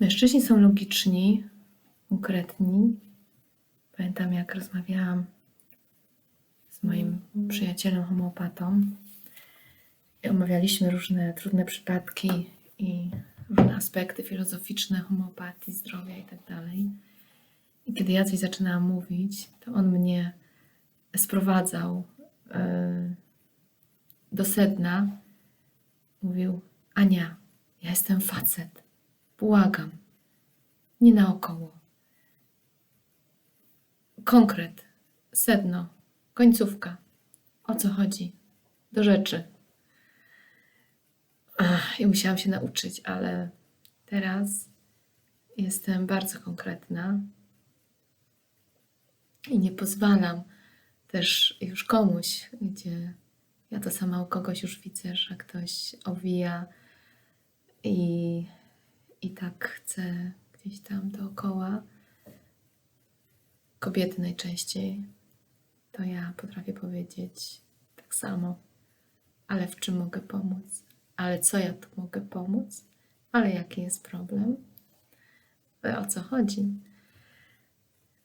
Mężczyźni są logiczni, konkretni. Pamiętam, jak rozmawiałam z moim przyjacielem homeopatą i omawialiśmy różne trudne przypadki i różne aspekty filozoficzne homeopatii, zdrowia i tak dalej. I kiedy ja coś zaczynałam mówić, to on mnie sprowadzał e, do sedna. Mówił: Ania, ja jestem facet. Błagam. Nie naokoło. Konkret, sedno, końcówka. O co chodzi? Do rzeczy. Ach, I musiałam się nauczyć, ale teraz jestem bardzo konkretna i nie pozwalam też już komuś, gdzie ja to sama u kogoś już widzę, że ktoś owija i, i tak chce gdzieś tam dookoła. Kobiety najczęściej, to ja potrafię powiedzieć tak samo, ale w czym mogę pomóc? Ale co ja tu mogę pomóc? Ale jaki jest problem? O co chodzi?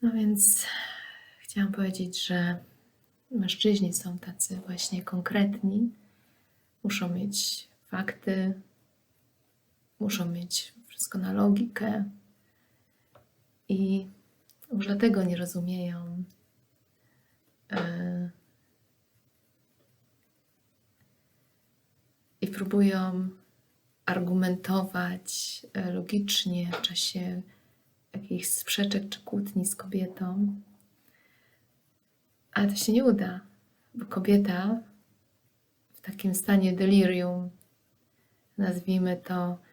No więc chciałam powiedzieć, że mężczyźni są tacy właśnie konkretni, muszą mieć fakty, muszą mieć wszystko na logikę i może tego nie rozumieją. e, I próbują argumentować e, logicznie w czasie jakichś sprzeczek czy kłótni z kobietą. Ale to się nie uda, bo kobieta w takim stanie delirium, nazwijmy to,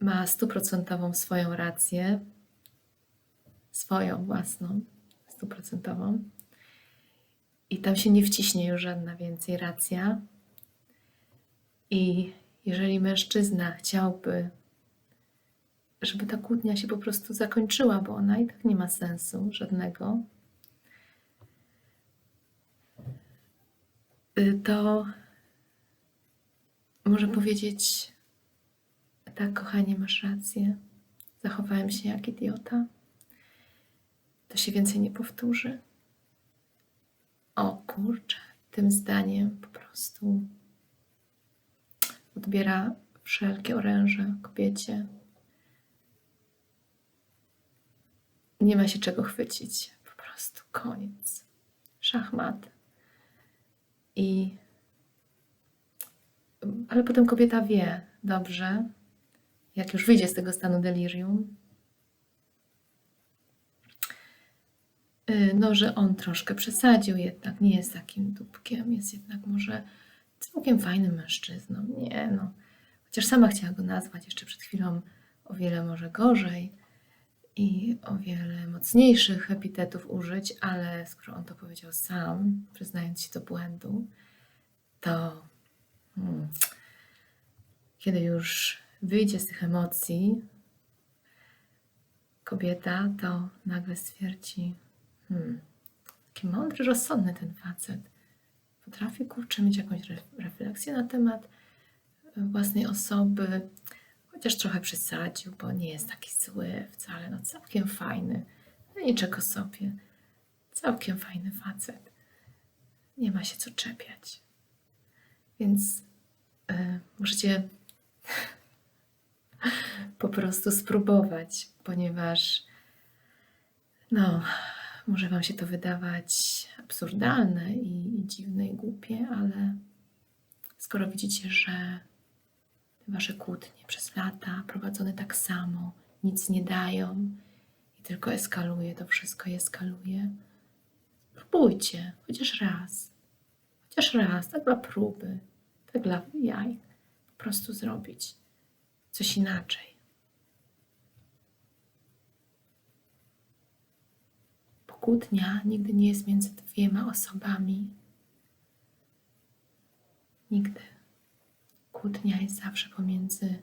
ma stuprocentową swoją rację, swoją własną, stuprocentową. I tam się nie wciśnie już żadna więcej racja. I jeżeli mężczyzna chciałby, żeby ta kłótnia się po prostu zakończyła, bo ona i tak nie ma sensu żadnego, y, to może powiedzieć: Tak, kochanie, masz rację. Zachowałem się jak idiota. To się więcej nie powtórzy. O kurczę, tym zdaniem po prostu odbiera wszelkie oręże kobiecie. Nie ma się czego chwycić. Po prostu koniec. Szachmat. I. Ale potem kobieta wie dobrze, jak już wyjdzie z tego stanu delirium, y, no, że on troszkę przesadził jednak, nie jest takim dupkiem, jest jednak może całkiem fajnym mężczyzną. Nie no, chociaż sama chciała go nazwać jeszcze przed chwilą o wiele może gorzej i o wiele mocniejszych epitetów użyć, ale skoro on to powiedział sam, przyznając się do błędu, to hmm, kiedy już wyjdzie z tych emocji kobieta, to nagle stwierdzi, hmm, taki mądry, rozsądny ten facet. Potrafi, kurczę, mieć jakąś re- refleksję na temat e, własnej osoby, chociaż trochę przesadził, bo nie jest taki zły wcale, no całkiem fajny, no niczego sobie, całkiem fajny facet. Nie ma się co czepiać. Więc e, możecie po prostu spróbować, ponieważ no, może Wam się to wydawać absurdalne i, i dziwne i głupie, ale skoro widzicie, że Wasze kłótnie przez lata prowadzone tak samo nic nie dają i tylko eskaluje, to wszystko eskaluje, spróbujcie chociaż raz, chociaż raz, tak dla próby, tak dla jaj, po prostu zrobić coś inaczej. Kłótnia nigdy nie jest między dwiema osobami. Nigdy. Kłótnia jest zawsze pomiędzy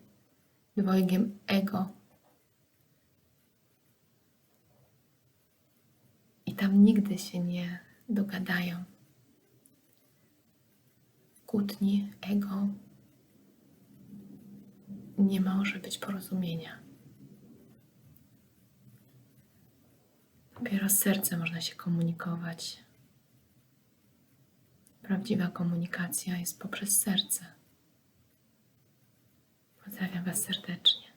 dwojgiem ego. I tam nigdy się nie dogadają. Kłótni ego nie może być porozumienia. Dopiero z serca można się komunikować. Prawdziwa komunikacja jest poprzez serce. Pozdrawiam Was serdecznie.